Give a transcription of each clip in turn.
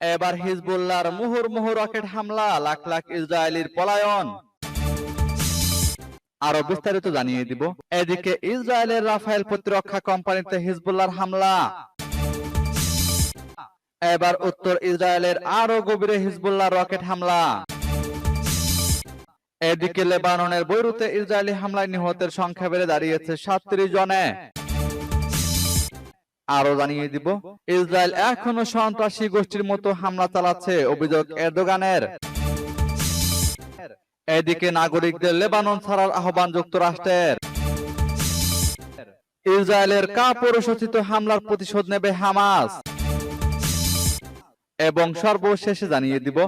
এবার হিজবুল্লাহর মুহুর মুহুর রকেট হামলা, লাখ লাখ ইসরায়েলির পলায়ন। আরও বিস্তারিত জানিয়ে দিব। এদিকে ইসরায়েলের রাফায়েল প্রতিরক্ষা কোম্পানিতে হিজবুল্লাহর হামলা। এবার উত্তর ইসরায়েলের আরও গভীরে হিজবুল্লাহ রকেট হামলা। এদিকে লেবাননের বৈরুতে ইসরায়েলি হামলায় নিহতের সংখ্যা বেড়ে দাঁড়িয়েছে সাতত্রিশ জনে। আরও জানিয়ে দিব, ইসরায়েল এখনও সন্ত্রাসী গোষ্ঠীর মতো হামলা চালাচ্ছে, অভিযোগ এরদোগানের। এদিকে নাগরিকদের লেবানন ছাড়ার আহ্বান যুক্তরাষ্ট্রের। ইসরায়েলের কাপুরুষোচিত হামলার প্রতিশোধ নেবে হামাস। এবং সর্বশেষে জানিয়ে দিব,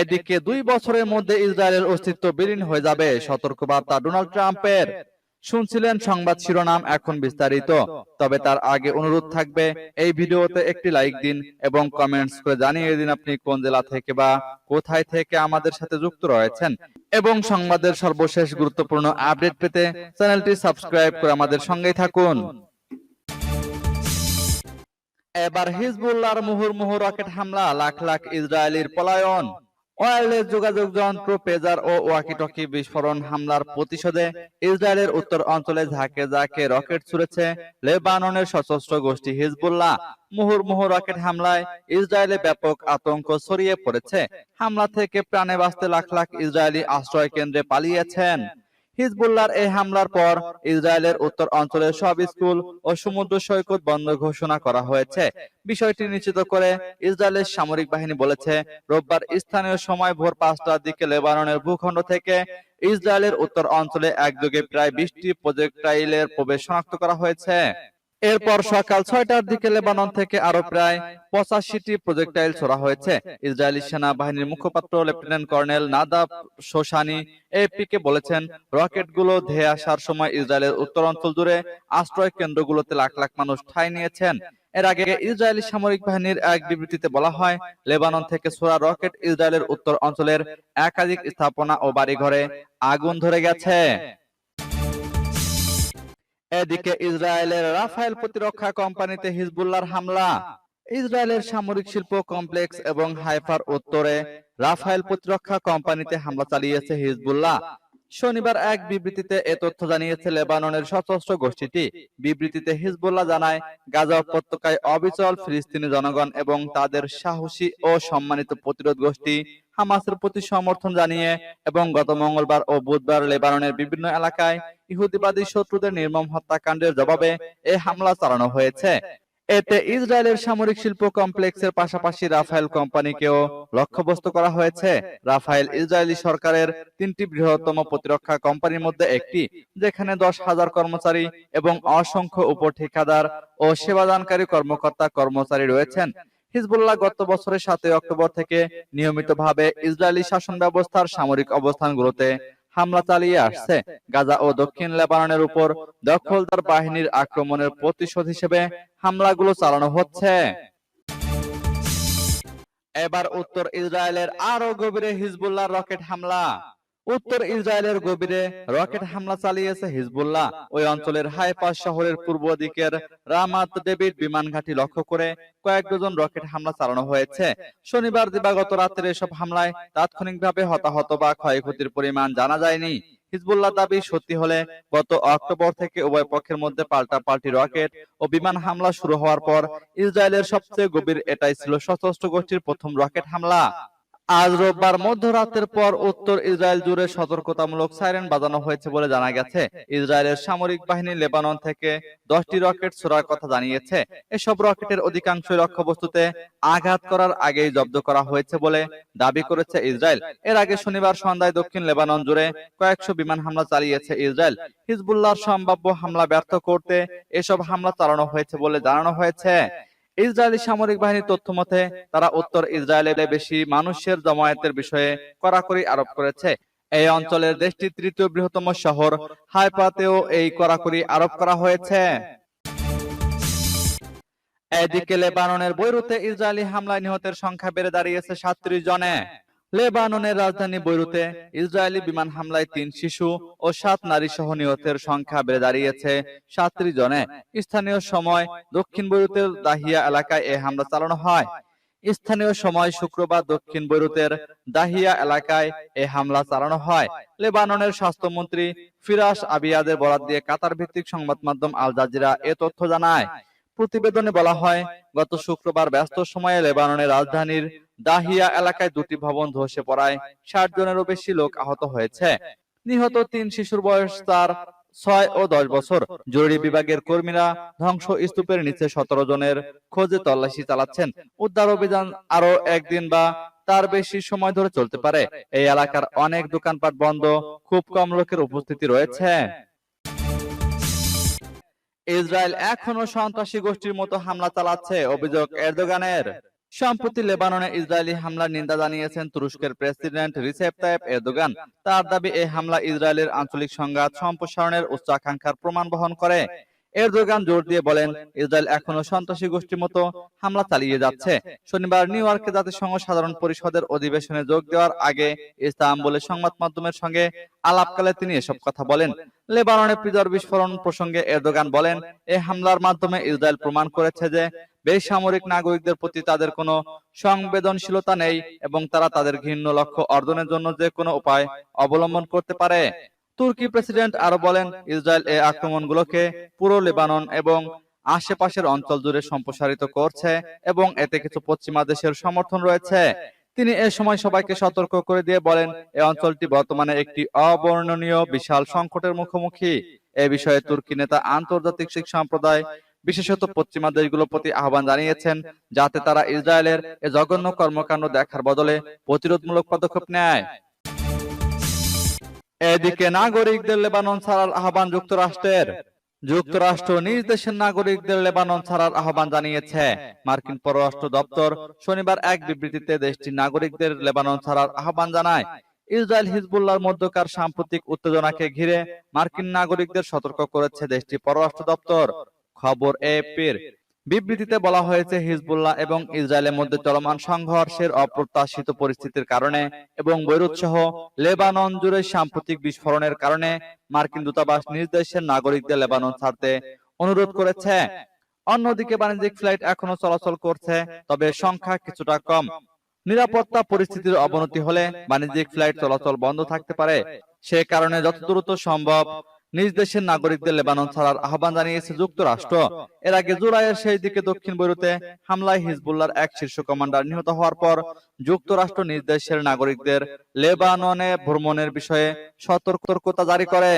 এদিকে দুই বছরের মধ্যে ইসরায়েলের অস্তিত্ব বিলীন হয়ে যাবে, সতর্কবার্তা ডোনাল্ড ট্রাম্পের। শুনছিলেন সংবাদ শিরোনাম এখন বিস্তারিত, তবে তার আগে অনুরোধ থাকবে, এই ভিডিওতে একটি লাইক দিন এবং কমেন্টস করে জানিয়ে দিন আপনি কোন জেলা থেকে বা কোথায় থেকে আমাদের সাথে যুক্ত রয়েছেন। এবং সংবাদের সর্বশেষ গুরুত্বপূর্ণ আপডেট পেতে চ্যানেলটি সাবস্ক্রাইব করে আমাদের সঙ্গেই থাকুন। এবার হিজবুল্লাহর মুহুর্মুহু রকেট হামলা, লাখ লাখ ইসরায়েলির পলায়ন। ওয়্যারলেস যোগাযোগ যন্ত্র, পেজার ও ওয়াকিটকি বিস্ফোরণ হামলার প্রতিশোধে ইসরায়েলের উত্তর অঞ্চলে ঝাঁকে ঝাঁকে রকেট ছুড়েছে লেবাননের সশস্ত্র গোষ্ঠী হিজবুল্লাহ। মুহুর্মুহু রকেট হামলায় ইসরায়েলে ব্যাপক আতঙ্ক ছড়িয়ে পড়েছে। হামলা থেকে প্রাণে বাঁচতে লাখ লাখ ইসরায়েলি আশ্রয় কেন্দ্রে পালিয়েছেন। হিজবুল্লাহর এই হামলার পর ইসরায়েলের উত্তর অঞ্চলের সব স্কুল ও সমুদ্র সৈকত বন্ধ ঘোষণা করা হয়েছে। বিষয়টি নিশ্চিত করে ইসরায়েলের সামরিক বাহিনী বলেছে, রোববার স্থানীয় সময় ভোর পাঁচটার দিকে লেবাননের ভূখণ্ড থেকে ইসরায়েলের উত্তর অঞ্চলে একযোগে প্রায় বিশটি প্রজেক্টাইলের প্রবেশ শনাক্ত করা হয়েছে। এরপর সকাল ছয়টার দিকে লেবানন থেকে আরও প্রায় পঁচাশিটি প্রজেক্টাইল ছোড়া হয়েছে। ইসরায়েলি সেনাবাহিনীর মুখপাত্র লেফটেন্যান্ট কর্নেল নাদাব শোশানি এপিকে বলেছেন রকেটগুলো ধেয়ে আসার সময় ইসরায়েলের উত্তর অঞ্চল জুড়ে আশ্রয় কেন্দ্রগুলোতে লাখ লাখ মানুষ ঠাঁই নিয়েছেন। এর আগে ইসরায়েলি সামরিক বাহিনীর এক বিবৃতিতে বলা হয় লেবানন থেকে ছোড়া রকেট ইসরায়েলের উত্তর অঞ্চলের একাধিক স্থাপনা ও বাড়িঘরে আগুন ধরে গেছে। এদিকে ইসরায়েলের রাফায়েল প্রতিরক্ষা কোম্পানিতে হিজবুল্লাহর হামলা। ইসরায়েলের সামরিক শিল্প কমপ্লেক্স এবং হাইফার উত্তরে রাফায়েল প্রতিরক্ষা কোম্পানিতে হামলা চালিয়েছে হিজবুল্লাহ। শনিবার এক বিবৃতিতে এ তথ্য জানিয়েছে লেবাননের সশস্ত্র গোষ্ঠীটি। বিবৃতিতে হিজবুল্লাহ জানায়, গাজা উপত্যকায় অবিচল ফিলিস্তিনি জনগণ এবং তাদের সাহসী ও সম্মানিত প্রতিরোধ গোষ্ঠী হামাসের প্রতি সমর্থন জানিয়ে এবং গত মঙ্গলবার ও বুধবার লেবাননের বিভিন্ন এলাকায় ইহুদিবাদী শত্রুদের নির্মম হত্যাকাণ্ডের জবাবে এ হামলা চালানো হয়েছে। এতে ইসরায়েলের সামরিক শিল্প কমপ্লেক্সের পাশাপাশি রাফায়েল কোম্পানিকেও লক্ষ্যবস্তু করা হয়েছে। রাফায়েল ইসরায়েলি সরকারের তিনটি বৃহত্তম প্রতিরক্ষা কোম্পানির মধ্যে একটি, যেখানে দশ হাজার কর্মচারী এবং অসংখ্য উপ ঠিকাদার ও সেবাদানকারী কর্মকর্তা কর্মচারী রয়েছেন। হিজবুল্লাহ গত বছরের সাতই অক্টোবর থেকে নিয়মিতভাবে ইসরায়েলি শাসন ব্যবস্থার সামরিক অবস্থানগুলোতে হামলা চালিয়ে আসছে। গাজা ও দক্ষিণ লেবাননের উপর দখলদার বাহিনীর আক্রমণের প্রতিশোধ হিসেবে হামলাগুলো চালানো হচ্ছে। এবার উত্তর ইসরায়েলের আরও গভীরে হিজবুল্লাহ রকেট হামলা। উত্তর ইসরায়েলের গভীরে রকেট হামলা চালিয়েছে হিজবুল্লাহ। ওই অঞ্চলের হাইফা শহরের পূর্ব দিকের রামাত ডেভিড বিমান ঘাঁটি লক্ষ্য করে কয়েক ডজন রকেট হামলা চালানো হয়েছে। শনিবার দিবাগত রাত্রে এসব হামলায় তাৎক্ষণিকভাবে হতাহত বা ক্ষয়ক্ষতির পরিমাণ জানা যায়নি। হিজবুল্লাহ দাবি, সত্যি হলে গত অক্টোবর থেকে উভয় পক্ষের মধ্যে পাল্টাপাল্টি রকেট ও বিমান হামলা শুরু হওয়ার পর ইসরায়েলের সবচেয়ে গভীর এটাই ছিল সশস্ত্র গোষ্ঠীর প্রথম রকেট হামলা। আজ রোববার মধ্যরাতের পর উত্তর ইসরায়েল জুড়ে সতর্কতামূলক সাইরেন বাজানো হয়েছে বলে জানা গেছে। ইসরায়েলের সামরিক বাহিনী লেবানন থেকে দশটি রকেট ছোড়ার কথা জানিয়েছে। এসব রকেটের অধিকাংশই লক্ষ্যবস্তুতে আঘাত করার আগেই জব্দ করা হয়েছে বলে দাবি করেছে ইসরায়েল। এর আগে শনিবার সন্ধ্যায় দক্ষিণ লেবানন জুড়ে কয়েকশো বিমান হামলা চালিয়েছে ইসরায়েল। হিজবুল্লাহর সম্ভাব্য হামলা ব্যর্থ করতে এসব হামলা চালানো হয়েছে বলে জানানো হয়েছে। ইসরায়েলি সামরিক বাহিনীর তথ্য মতে তারা উত্তর ইসরায়েলে বেশি মানুষের জমায়েতের বিষয়ে কড়াকড়ি আরোপ করেছে। এই অঞ্চলের দেশটির তৃতীয় বৃহত্তম শহর হাইপাতেও এই কড়াকড়ি আরোপ করা হয়েছে। এদিকে লেবাননের বৈরুতে ইসরায়েলি হামলায় নিহতের সংখ্যা বেড়ে দাঁড়িয়েছে সাতত্রিশ জনে। লেবাননের রাজধানী বৈরুতে ইসরায়েলি বিমান হামলায় তিন শিশু ও সাত নারী সহ নিহতের সংখ্যা বেড়ে দাঁড়িয়েছে। সাতত্রিশ জনে স্থানীয় সময় দক্ষিণ বৈরুতের দাহিয়া এলাকায় এ হামলা চালানো হয়। স্থানীয় সময় শুক্রবার দক্ষিণ বৈরুতের দাহিয়া এলাকায় এই হামলা চালানো হয়। লেবাননের স্বাস্থ্যমন্ত্রী ফিরাস আবিয়াদের বরাত দিয়ে কাতার ভিত্তিক সংবাদ মাধ্যম আল জাজিরা এ তথ্য জানায়। প্রতিবেদনে বলা হয়, গত শুক্রবার ব্যস্ত সময়ে লেবাননের রাজধানীর দাহিয়া এলাকায় দুটি ভবন ধসে পড়ায় ষাট জনেরও বেশি লোক আহত হয়েছে। নিহত তিন শিশুর বয়স তার ছয় ও দশ বছর। জরুরি বিভাগের কর্মীরা ধ্বংস স্তূপের নিচে সতেরো জনের খোঁজে তল্লাশি চালাচ্ছেন। উদ্ধার অভিযান আরও একদিন বা তার বেশি সময় ধরে চলতে পারে। এই এলাকার অনেক দোকানপাট বন্ধ, খুব কম লোকের উপস্থিতি রয়েছে। ইসরায়েল এখনও সন্ত্রাসী গোষ্ঠীর মতো হামলা চালাচ্ছে, অভিযোগ এরদোগানের। সম্প্রতি লেবাননে ইসরায়েলি হামলার নিন্দা জানিয়েছেন তুরস্কের প্রেসিডেন্ট রিসেপ তাইপ এরদোগান। তার দাবি, এই হামলা ইসরায়েলের আঞ্চলিক সংঘাত সম্প্রসারণের উচ্চাকাঙ্ক্ষার প্রমাণ বহন করে। এরদোগান জোর দিয়ে বলেন ইসরায়েল এখনও সন্ত্রাসী গোষ্ঠীর মতো হামলা চালিয়ে যাচ্ছে। শনিবার নিউ ইয়র্কে জাতিসংঘ সাধারণ পরিষদের অধিবেশনে যোগ দেওয়ার আগে ইস্তাম্বুলের সংবাদ মাধ্যমের সঙ্গে আলাপকালে তিনি এসব কথা বলেন। লেবাননে প্রিজর বিস্ফোরণ প্রসঙ্গে এরদোগান বলেন এই হামলার মাধ্যমে ইসরায়েল প্রমাণ করেছে যে বেসামরিক নাগরিকদের প্রতি তাদের কোনো সংবেদনশীলতা নেই এবং তারা তাদের ঘৃণ্য লক্ষ্য অর্জনের জন্য যে কোনো উপায় অবলম্বন করতে পারে। তুর্কি প্রেসিডেন্ট আরও বলেন, ইসরায়েল এই আক্রমণগুলোকে পুরো লেবানন এবং আশেপাশের অঞ্চল জুড়ে সম্প্রসারিত করছে এবং এতে কিছু পশ্চিমা দেশের সমর্থন রয়েছে। তিনি এ সময় সবাইকে সতর্ক করে দিয়ে বলেন এই অঞ্চলটি বর্তমানে একটি অবর্ণনীয় বিশাল সংকটের মুখোমুখি। এ বিষয়ে তুর্কি নেতা আন্তর্জাতিক শিখ সম্প্রদায়, বিশেষত পশ্চিমা দেশগুলোর প্রতি আহ্বান জানিয়েছেন, যাতে তারা ইসরায়েলের এ জঘন্য কর্মকাণ্ড দেখার বদলে প্রতিরোধমূলক পদক্ষেপ নেয়। এদিকে নাগরিকদের লেবানন ছাড়ার আহ্বান যুক্তরাষ্ট্রের। যুক্তরাষ্ট্র নিজ দেশের নাগরিকদের লেবানন ছাড়ার আহ্বান জানিয়েছে। মার্কিন পররাষ্ট্র দপ্তর শনিবার এক বিবৃতিতে দেশটির নাগরিকদের লেবানন ছাড়ার আহ্বান জানায়। ইসরায়েল হিজবুল্লাহর মধ্যকার সাম্প্রতিক উত্তেজনাকে ঘিরে মার্কিন নাগরিকদের সতর্ক করেছে দেশটির পররাষ্ট্র দপ্তর। খবর এপির বিবৃতিতে বলা হয়েছে, হিজবুল্লাহ এবং ইসরায়েলের মধ্যে চলমান সংঘর্ষের অপ্রত্যাশিত পরিস্থিতির কারণে এবং বৈরুত সহ লেবানন জুড়ে সাম্প্রতিক বিস্ফোরণের কারণে মার্কিন দূতাবাস নিজ দেশের নাগরিকদের লেবানন ছাড়তে অনুরোধ করেছে। অন্যদিকে বাণিজ্যিক ফ্লাইট এখনও চলাচল করছে, তবে সংখ্যা কিছুটা কম। নিরাপত্তা পরিস্থিতির অবনতি হলে বাণিজ্যিক ফ্লাইট চলাচল বন্ধ থাকতে পারে, সে কারণে যত দ্রুত সম্ভব নিজ দেশের নাগরিকদের লেবানন ছাড়ার আহ্বান জানিয়েছে যুক্তরাষ্ট্র। এর আগে জুলাইয়ের শেষ দিকে দক্ষিণ বৈরুতে হামলায় হিজবুল্লার এক শীর্ষ কমান্ডার নিহত হওয়ার পর যুক্তরাষ্ট্র নিজ দেশের নাগরিকদের লেবাননে ভ্রমণের বিষয়ে সতর্কতা জারি করে।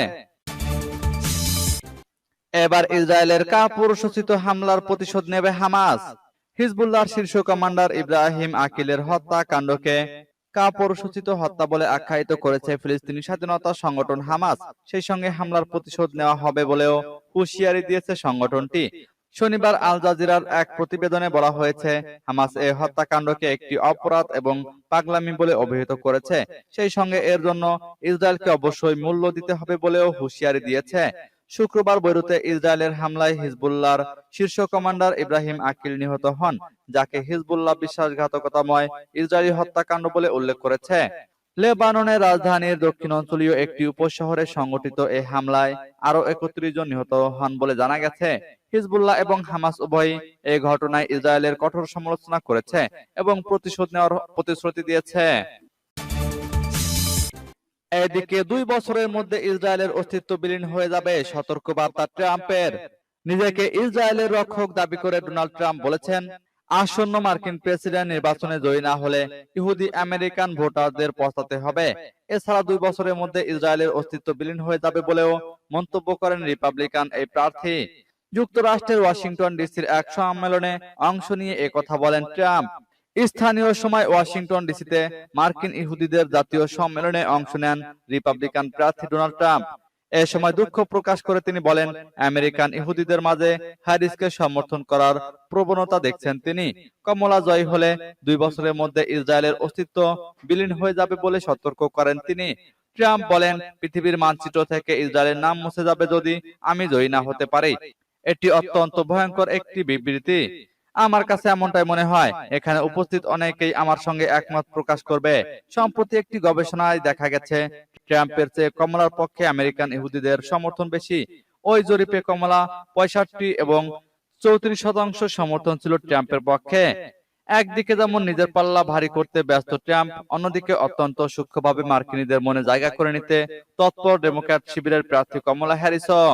এবার ইসরায়েলের কাপুরুষোচিত হামলার প্রতিশোধ নেবে হামাস। হিজবুল্লাহর শীর্ষ কমান্ডার ইব্রাহিম আকিলের হত্যা কাণ্ডকে কাপুরুষোচিত হত্যা বলে আখ্যায়িত করেছে ফিলিস্তিনি স্বাধীনতা সংগঠন হামাস। সেই সঙ্গে হামলার প্রতিশোধ নেওয়া হবে বলেও হুঁশিয়ারি দিয়েছে সংগঠনটি। শনিবার আল জাজিরার এক প্রতিবেদনে বলা হয়েছে, হামাস এই হত্যাকাণ্ডকে একটি অপরাধ এবং পাগলামি বলে অভিহিত করেছে। সেই সঙ্গে এর জন্য ইসরায়েলকে অবশ্যই মূল্য দিতে হবে বলেও হুঁশিয়ারি দিয়েছে। শুক্রবার বৈরুতে ইসরায়েলের হামলায় হিজবুল্লাহর শীর্ষ কমান্ডার ইব্রাহিম আকিল নিহত হন যাকে হিজবুল্লাহ বিশ্বাসঘাতকতাময় ইসরায়েলি হত্যাকাণ্ড বলে উল্লেখ করেছে। লেবাননের রাজধানীর দক্ষিণ অঞ্চলীয় একটি উপশহরে সংগঠিত এই হামলায় আরও একত্রিশ জন নিহত হন বলে জানা গেছে। হিজবুল্লাহ এবং হামাস উভয়ই এই ঘটনায় ইসরায়েলের কঠোর সমালোচনা করেছে এবং প্রতিশোধ নেওয়ার প্রতিশ্রুতি দিয়েছে। এদিকে দুই বছরের মধ্যে ইসরায়েলের অস্তিত্ব বিলীন হয়ে যাবে সতর্কবার্তা ট্রাম্পের। নিজেকে ইসরায়েলের রক্ষক দাবি করে ডোনাল্ড ট্রাম্প বলেছেন আসন্ন মার্কিন প্রেসিডেন্ট নির্বাচনে জয়ী না হলে ইহুদি আমেরিকান ভোটারদের পস্তাতে হবে। এছাড়া দুই বছরের মধ্যে ইসরায়েলের অস্তিত্ব বিলীন হয়ে যাবে বলেও মন্তব্য করেন রিপাবলিকান এই প্রার্থী। যুক্তরাষ্ট্রের ওয়াশিংটন ডিসির এক সম্মেলনে অংশ নিয়ে কথা বলেন ট্রাম্প। স্থানীয় সময় ওয়াশিংটন ডিসিতে মার্কিন ইহুদিদের জাতীয় সম্মেলনে অংশ নেন রিপাবলিকান প্রার্থী ডোনাল্ড ট্রাম্প। এ সময় দুঃখ প্রকাশ করে তিনি বলেন আমেরিকান ইহুদিদের মাঝে হ্যারিসকে সমর্থন করার প্রবণতা দেখছেন তিনি। কমলা জয় হলে দুই বছরের মধ্যে ইসরায়েলের অস্তিত্ব বিলীন হয়ে যাবে বলে সতর্ক করেন তিনি ট্রাম্প বলেন পৃথিবীর মানচিত্র থেকে ইসরায়েলের নাম মুছে যাবে যদি আমি জয়ী না হতে পারি এটি অত্যন্ত ভয়ঙ্কর একটি বিবৃতি আমার কাছে এমনটাই মনে হয়। এখানে উপস্থিত অনেকেই আমার সঙ্গে একমত প্রকাশ করবে। সম্প্রতি একটি গবেষণায় দেখা গেছে ট্রাম্পের চেয়ে কমলার পক্ষে আমেরিকান ইহুদিদের সমর্থন বেশি। ওই জরিপে কমলা পঁয়ষট্টি এবং চৌত্রিশ শতাংশ সমর্থন ছিল ট্রাম্পের পক্ষে। একদিকে যেমন নিজের পাল্লা ভারী করতে ব্যস্ত ট্রাম্প অন্যদিকে অত্যন্ত সূক্ষ্মভাবে মার্কিনীদের মনে জায়গা করে নিতে তৎপর ডেমোক্র্যাট শিবিরের প্রার্থী কমলা হ্যারিসও।